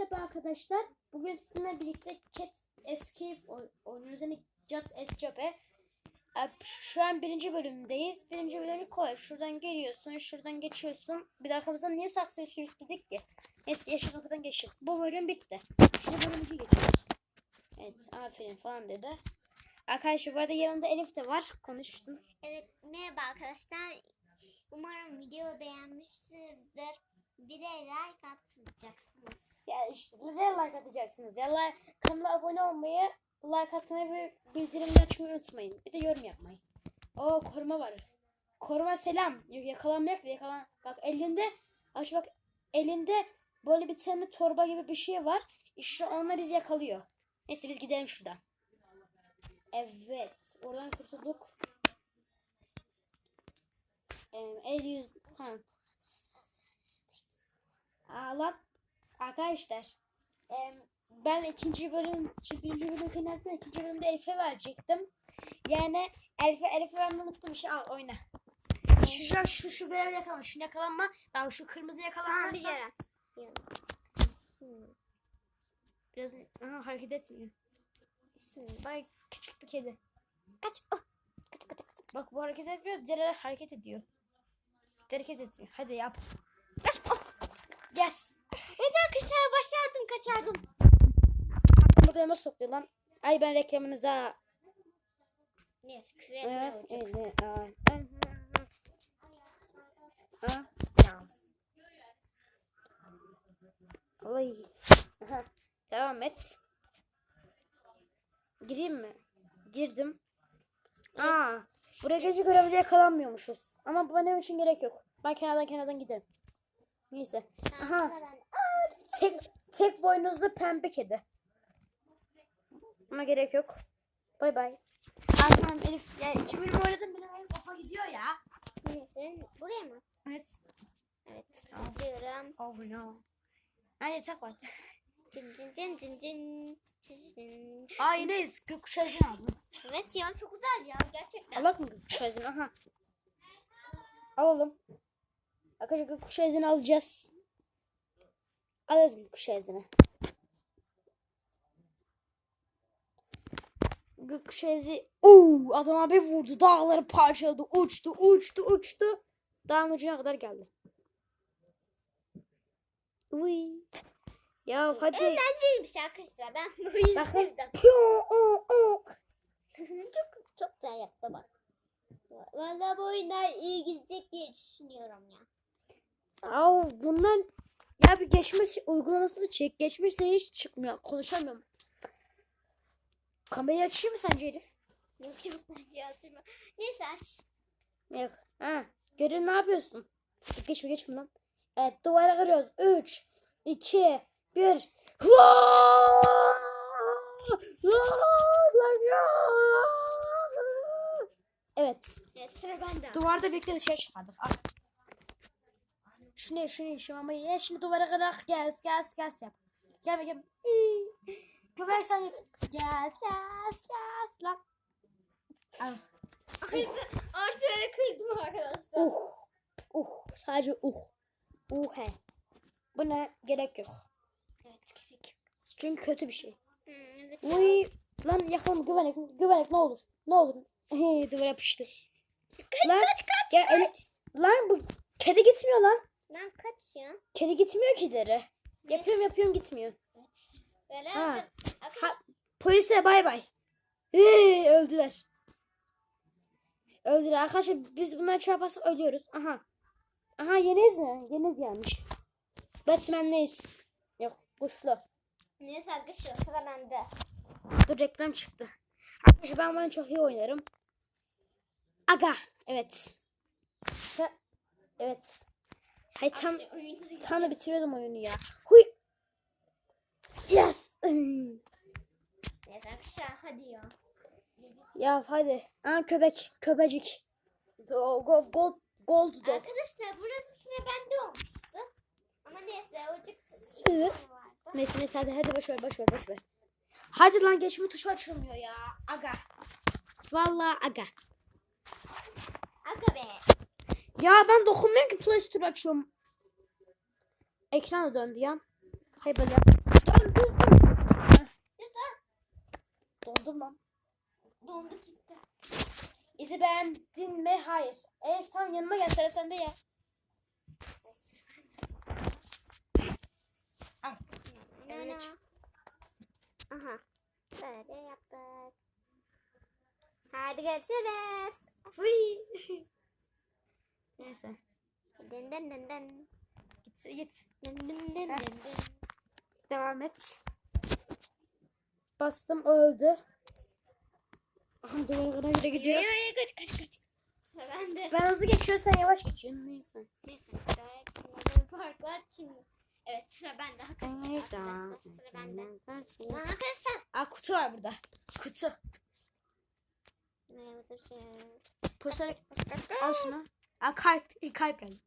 Merhaba arkadaşlar. Bugün sizinle birlikte Cat Escape oy- oynuyoruz. Yani Cat Escape. Ee, Şu an birinci bölümdeyiz. Birinci bölümü kolay. Şuradan geliyorsun, şuradan geçiyorsun. Bir de arkamızdan niye saksıyı sürükledik ki? Neyse yaşa kapıdan geçin. Bu bölüm bitti. Şimdi bölüm 2 geçiyoruz. Evet aferin falan dedi. Arkadaşlar bu arada yanımda Elif de var. Konuşsun. Evet merhaba arkadaşlar. Umarım video beğenmişsinizdir. Bir de like atacaksınız. Ya işte ne like atacaksınız ya. Like, kanala abone olmayı, like atmayı ve bildirimleri açmayı unutmayın. Bir de yorum yapmayı. Oo koruma var. Koruma selam. Yok yakalanma yok. Yakalan. Bak elinde aç bak elinde böyle bir tane torba gibi bir şey var. İşte onlar bizi yakalıyor. Neyse biz gidelim şuradan. Evet. Oradan kurtulduk. Ee, el yüz tamam. Aa lan Arkadaşlar ben ikinci bölüm, birinci bölüm finalde ikinci bölümde Elif'e verecektim. Yani Elif'e Elif'e ben unuttum şey al oyna. Şu şu şu, görevi yakalama, şunu yakalanma. Bak şu kırmızı Tamam yakalanmazsa biliyorum. Şimdi. biraz aha, hareket etmiyor. Şimdi bak küçük bir kedi. Kaç. ah, Kaç kaç kaç. Bak bu hareket etmiyor, diğerleri hareket ediyor. Hareket etmiyor. Hadi yap. Kaç. Oh. Yes. Kaçardım. Burada elma sokuyor lan. Ay ben reklamınıza. Neyse evet, aa. Aa, Ya. Ay. Devam et. Gireyim mi? Girdim. Aa, buraya gece görevde yakalanmıyormuşuz. Ama bu benim için gerek yok. Ben kenardan kenardan giderim. Neyse. Aha. Tek tek boynuzlu pembe kedi. Ama gerek yok. Bay bay. Tamam Elif. Ya iki bölüm oynadım benim Elif kafa gidiyor ya. Neyse buraya mı? Evet. Evet atıyorum. Oh no. Hadi yatak var. Cın cın cın cın. Cın cın. Aa yine gökkuşağı aldım. Evet ya çok güzel ya gerçekten. Alak mı gökkuşağı? Aha. Alalım. Arkadaşlar gökkuşağı alacağız. Gökkuşağı izini. Gökkuşağı izi. Oo, adama bir vurdu. Dağları parçaladı. Uçtu, uçtu, uçtu. Dağın ucuna kadar geldi. Uy. Ya hadi. Eğlenceliymiş arkadaşlar. Ben bu o. çok çok güzel yaptı bak. Vallahi bu oyunlar iyi gidecek diye düşünüyorum ya. Aa, bundan ya bir geçmiş uygulamasını çek. Geçmişte hiç çıkmıyor. Konuşamıyorum. Kamerayı açayım mı sence Elif? Yok yok bence hatırlamam. Neyse aç. Yok. Ha. Görün ne yapıyorsun? Geçme geçme lan. Evet duvara kırıyoruz. 3, 2, 1. Evet. Evet, sıra bende. Duvarda birlikte dışarı çıkardık. Şunu şunu şu mamayı ye. Şimdi duvara kadar gel gel gel yap. Gel gel. Köpek sen git. Gel gel gel lan. Al. Arsenal'i kırdım arkadaşlar. Uh. Uh. Sadece uh. Uh he. Buna gerek yok. Evet gerek. Çünkü kötü bir şey. Hmm, evet. Uy. Lan yakalım güvenek. Güvenek ne olur. Ne olur. Duvara yapıştı. lan, Kaç kaç ya, ele- lan bu kedi gitmiyor lan. Lan kaç ya? Kedi gitmiyor ki deri. Yapıyorum yapıyorum gitmiyor. Böyle Ha. Ha, polise bay bay. Hey, öldüler. Öldüler. Arkadaşlar biz bundan çarparsak ölüyoruz. Aha. Aha yeniz mi? Yeniz gelmiş. Batman'leyiz. Yok kuşlu. Neyse arkadaşlar sıra bende. Dur reklam çıktı. Arkadaşlar ben bunu çok iyi oynarım. Aga. Evet. Ha, evet. Hay tam oyunu- tam da bitiriyordum oyunu ya. Huy. Yes. Arkadaşlar hadi ya. Ya hadi. Aa köpek, köpecik. Go, go, gold, gold dog. Arkadaşlar burası sıra bende olmuştu. Ama neyse ocak Evet. Neyse neyse hadi hadi boş ver boş ver boş ver. Hadi lan geçme tuşu açılmıyor ya. Aga. Vallahi aga. Aga be. Ya ben dokunmuyorum ki Play Store açıyorum. Ekran döndü ya. Hayır dur. Heh, Yeter. Dondum lan. Dondu gitti. İzi beğendin mi? Hayır. Evet tamam yanıma gel sıra sende ya. Al. Evet. Aha. Böyle yaptık. Hadi görüşürüz. Fıy. Neyse. Dın dın dın dın. Git git. Dın dın dın dın. Devam et. Bastım öldü. Aha duvara kadar bile gidiyoruz. Yo, yo, kaç kaç kaç. Sıra bende. Ben hızlı geçiyorum sen yavaş geçiyorsun. Neyse. Neyse. Gayet var şimdi. Evet sıra bende. Hakikaten arkadaşlar sıra bende. Lan arkadaşlar. Aa kutu var burada. Kutu. Ne yapacağım? Poşet. Al şunu. Al kalp. Kalp geldi.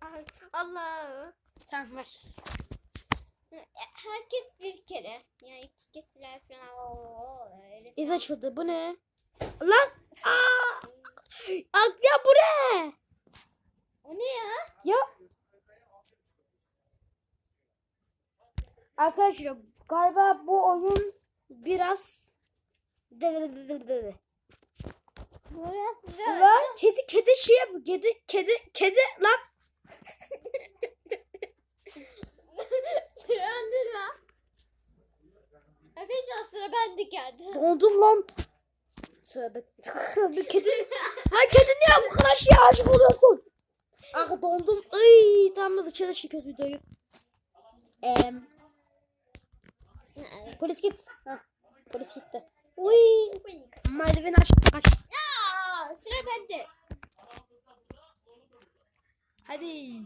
Ay, Allah. Tamam ver. Herkes bir kere. Ya iki kesiler falan. Oo, öyle İz açıldı. Bu ne? Lan. Aa. Aa, ya bu ne? O ne ya? Ya. Arkadaşlar galiba bu oyun biraz Burası Lan kedi kedi şey yap kedi kedi kedi lan Sıra bende lan. Arkadaşlar sıra bende geldi. dondum lan. Tövbe. Bir kedi lan kedi niye bu kadar şey aşık oluyorsun? Ah dondum. Ay tamam da dışarı çekiyoruz videoyu. Em, polis git. Hah, polis gitti. Uy merdiveni aç aç. Aa, sıra bende. Hadi.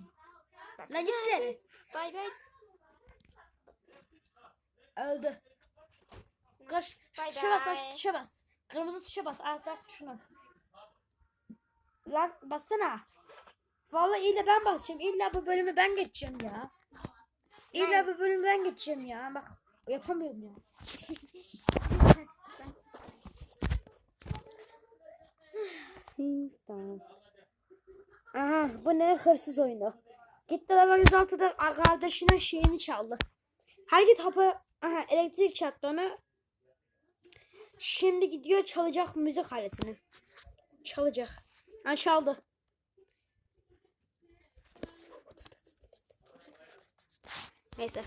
Lan git ileri. Bay bay. Öldü. Kaç. Şu tuşa bas lan şu tuşa bas. Kırmızı tuşa bas. Tak şunu. Lan bassana. Vallahi illa ben basacağım. İlla bu bölümü ben geçeceğim ya. İlla bu bölümü ben geçeceğim ya. Bak yapamıyorum ya. tamam. Aha bu ne hırsız oyunu. Gitti level 106'da kardeşinin şeyini çaldı. Her git hapı aha, elektrik çarptı ona. Şimdi gidiyor çalacak müzik aletini. Çalacak. Ha çaldı. Neyse.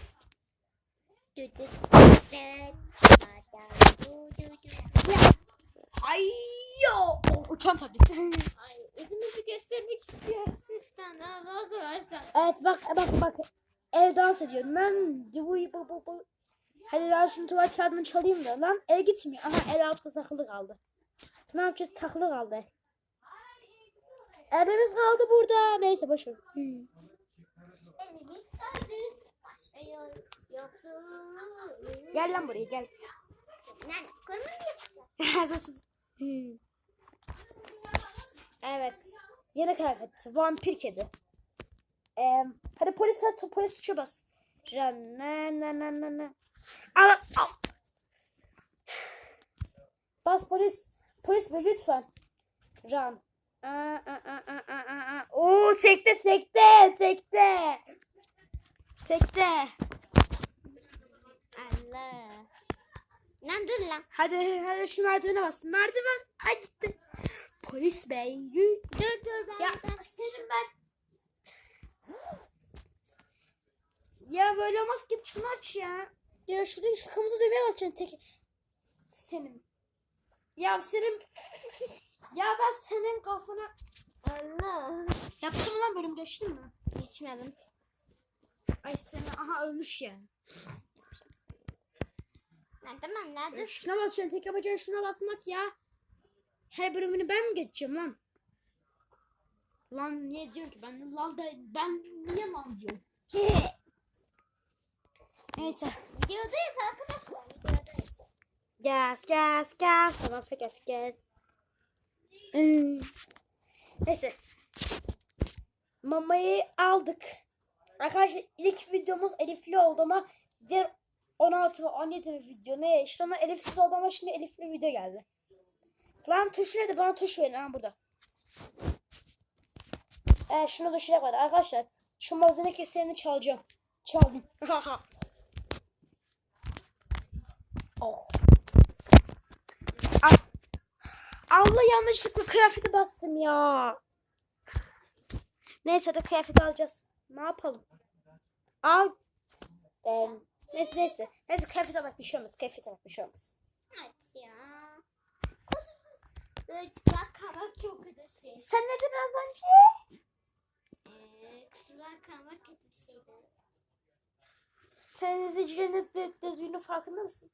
Hayyo. Uçan tablet. Ay, özümüzü göstermek istiyoruz sizden. Ha, nasıl versen. evet bak bak bak. El dans ediyor. Ben bu bu bu bu. Hadi ben şunu tuvalet kağıdını çalayım da lan. El gitmiyor. Aha el altta takılı kaldı. Ne yapacağız? Takılı kaldı. el. Elimiz kaldı burada. Neyse boş ver. Hmm. Elimiz kaldı. Başka yol yoktu. Gel lan buraya gel. Lan koruma mı yapacağım? Evet. Yeni kıyafet. Vampir kedi. Ee, hadi polis polis tuşa bas. Na na na na na. Al, al. Bas polis. Polis be lütfen. Ran. Aa, aa, aa, aa, aa. Oo tekte tekte tekte. Tekte. Allah. Lan dur lan. Hadi hadi şu merdivene bas. Merdiven. Ay gitti. Polis bey. Dur dur ben. Ya senin ben. Ya böyle olmaz git şunu aç ya. Ya şurada şu kırmızı düğmeye basacaksın tek. Senin. Ya senin. ya ben senin kafana. Allah. Yaptın mı lan bölüm geçtin mi? Geçmedim. Ay seni aha ölmüş ya. Lan tamam Ya dur. Şuna basacaksın tek yapacaksın şuna basmak ya. Her bölümünü ben mi geçeceğim lan? Lan niye diyor ki ben lan da ben niye lan diyorum. Neyse. Videodayız arkadaşlar. Videodayız. Gaz gaz gaz. Tamam peki gaz. Hmm. Neyse. Mamayı aldık. Arkadaşlar ilk videomuz Elifli oldu ama diğer 16 ve 17 video ne işte ama Elifsiz oldu ama şimdi Elifli video geldi. Lan tuş nerede? Bana tuş verin ha burada. Evet şunu düşüre kadar. Arkadaşlar şu malzeme keserini çalacağım. Çaldım. Oh. Allah yanlışlıkla kıyafeti bastım ya. Neyse de kıyafeti alacağız. Ne yapalım? Al. Ben. Neyse neyse. Neyse kıyafet almak bir şey olmaz. Kıyafet almak bir şey olmaz. Evet ya. Böyle çıplak kalmak çok kötü bir şey. Sen ne dedin az önce? Ee, çıplak kalmak kötü bir şeydi. Sen izleyicilerin dediğinin farkında mısın?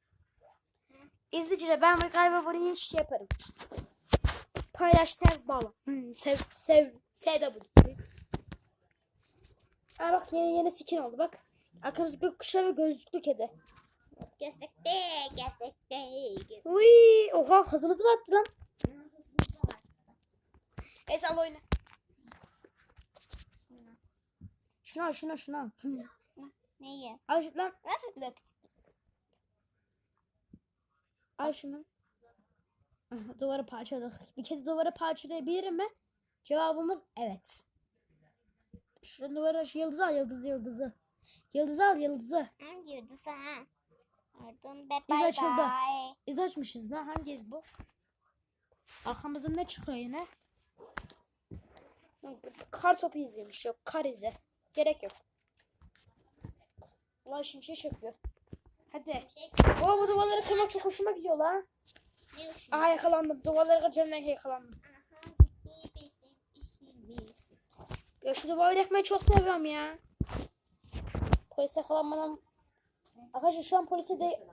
İzleyicilere ben galiba burayı şey yaparım. Paylaş sev bağla. Hmm, sev sev sev de bu. Aa bak yeni yeni skin oldu bak. Arkamızda gökkuşağı ve gözlüklü kedi. Gezdik de, gezdik. Uy, oha hızımız mı attı lan? Evet al oyna. Şunu al. Hı. Neyi? Al şu- lan Ver. Look. al şunu. Aha, Duvarı parçaladık. Bir kedi duvarı parçalayabilir mi? Cevabımız evet. Şu duvara şu yıldızı al yıldızı yıldızı. Yıldızı al yıldızı. Hangi yıldız ha? Pardon be Biz bye açıldı. bye. İz açmışız lan. Hangi iz bu? Arkamızda ne çıkıyor yine? Kar topu izlemiş. Yok kar izi. Gerek yok. Ulan şimşek çakıyor. Hadi. Şey, Oo bu duvarları kırmak çok hoşuma gidiyor lan. ne düşünüyorsun? Aha yakalandım. Duvarları kıracağımdan yakalandım. Aha. Ya şu duvarı yakmayı çok seviyorum ya. Polis yakalanmadan... Arkadaşlar şu an polise de...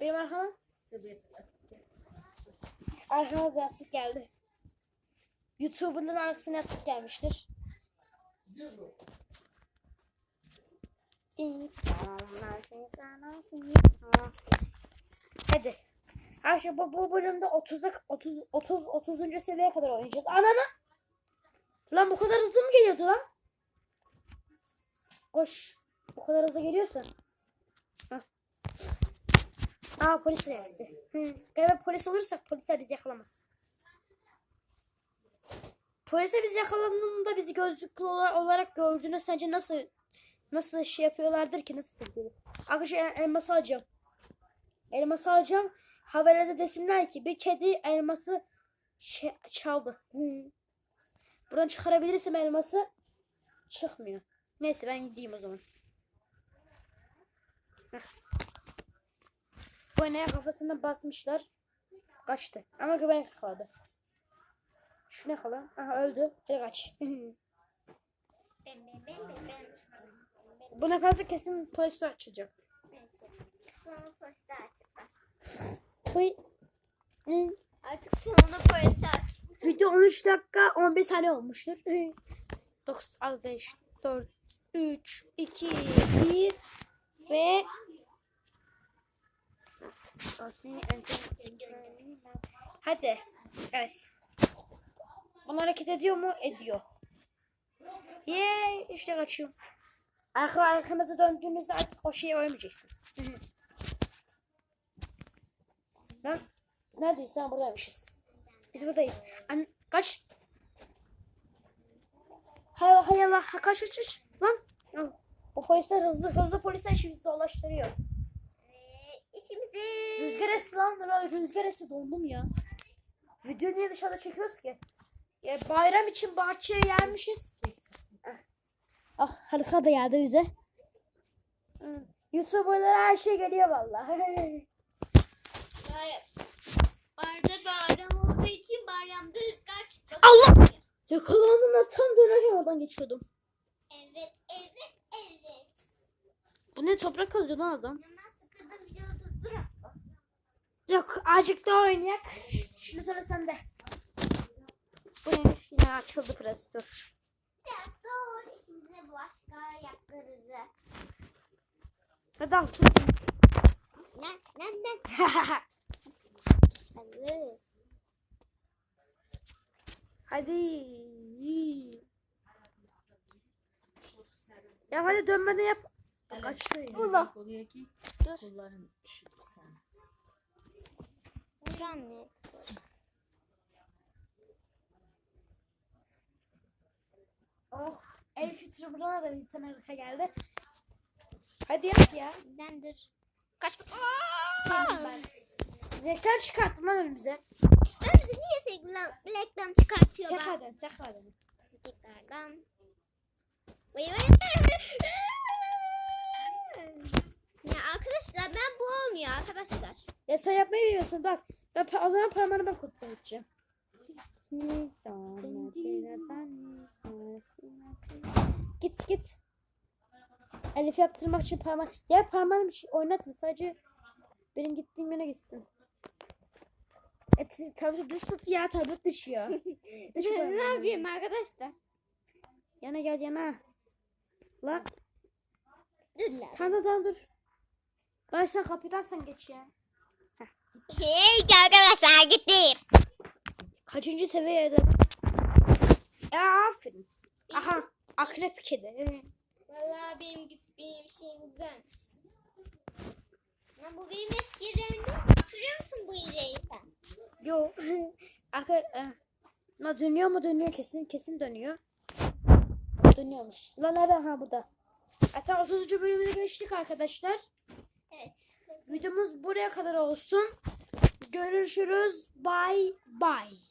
Benim arkama... Arkama yastık geldi. YouTube'un arkasına yastık gelmiştir. Hadi. Arkadaşlar bu, bu bölümde 30'a 30 30 30. seviyeye kadar oynayacağız. Ananı. Lan bu kadar hızlı mı geliyordu lan? Koş. Bu kadar hızlı geliyorsa. Hah. Aa polis geldi. Galiba polis olursak polisler bizi yakalamaz. Polise biz yakalandığında bizi gözlüklü ola- olarak gördüğünde sence nasıl nasıl şey yapıyorlardır ki nasıl tepkileri? Arkadaşlar el- elması alacağım. Elması alacağım. Haberlerde desinler ki bir kedi elması şey, çaldı. Buradan çıkarabilirsem elması çıkmıyor. Neyse ben gideyim o zaman. Heh. Bu neye kafasına basmışlar. Kaçtı. Ama güven kaldı. Şu ne kalan? Aha öldü. Hadi kaç. Bu ne kalırsa kesin polis açılacak. Sonra polisi açıklar. Tuy. Hı. Artık sonunda polisi aç. Video 13 dakika 11 saniye olmuştur. 9, 5, 4, 3, 2, 1 ve Hadi. Evet. Bunu hareket ediyor mu? Ediyor. Yeee işte kaçıyorum. Arka arkanıza döndüğünüzde artık o şeyi ölmeyeceksiniz. Lan neredeyiz? Ha buradaymışız. Biz buradayız. An kaç. Hay hay Allah kaç kaç kaç. Lan. O polisler hızlı hızlı polisler işimizi dolaştırıyor. İşimizi. Rüzgar esi lan rüzgar esi dondum ya. Video niye dışarıda çekiyoruz ki? Ya bayram için bahçeye gelmişiz. Ah, ah harika da geldi bize. YouTuber'lara her şey geliyor vallahi. Arda bayram olduğu için bayramda rüzgar çıkıyor. Allah! Yakalandım lan tam dönerken oradan geçiyordum. Evet evet evet. Bu ne toprak kazıyor lan adam. Sıkıldım. Yok azıcık daha oynayak. Şimdi sıra sende. Bu neymiş? Yine açıldı pres dur. Biraz doğru. Şimdi de başka yaptırırız. Hadi al. Ne ne ne. Hadi. hadi. Ya hadi dönmeden yap. Kaçıyor ya. Allah. oluyor ki Dur. kolların üşüdü sana. Dur anne. Oh. El fitri burana da bir tane harika geldi. Hadi yap ya. Ben dur. Kaç. senin ben. Reklam çıkarttın lan önümüze. Önümüze niye sürekli reklam çıkartıyor bak. Tekrardan tekrardan. Tekrardan. Vay vay. ya arkadaşlar ben bu olmuyor arkadaşlar. Ya sen yapmayı bilmiyorsun bak. Ben o zaman parmağını ben edeceğim. Git git. Elif yaptırmak için parmak. Ya parmağını bir şey oynatma sadece benim gittiğim yöne gitsin. Et, tabii dış tut ya tablet düşüyor. Dış ne yapayım arkadaşlar? Yana gel yana. Lan Dur lan. tamam tamam dur. Ben sen kapıdan geç ya. Hey arkadaşlar gittim. Kaçıncı seviyede? Ya aferin. Aha akrep kedi. Vallahi benim, benim şeyim güzelmiş. Lan bu benim eski rengim. Hatırlıyor musun bu iğneyi sen? Yo. Akrep. Na dönüyor mu dönüyor kesin kesin dönüyor. Dönüyormuş. Lan nerede ha burada. Zaten 30. bölümüne geçtik arkadaşlar. Evet. Videomuz buraya kadar olsun. Görüşürüz. Bye bye.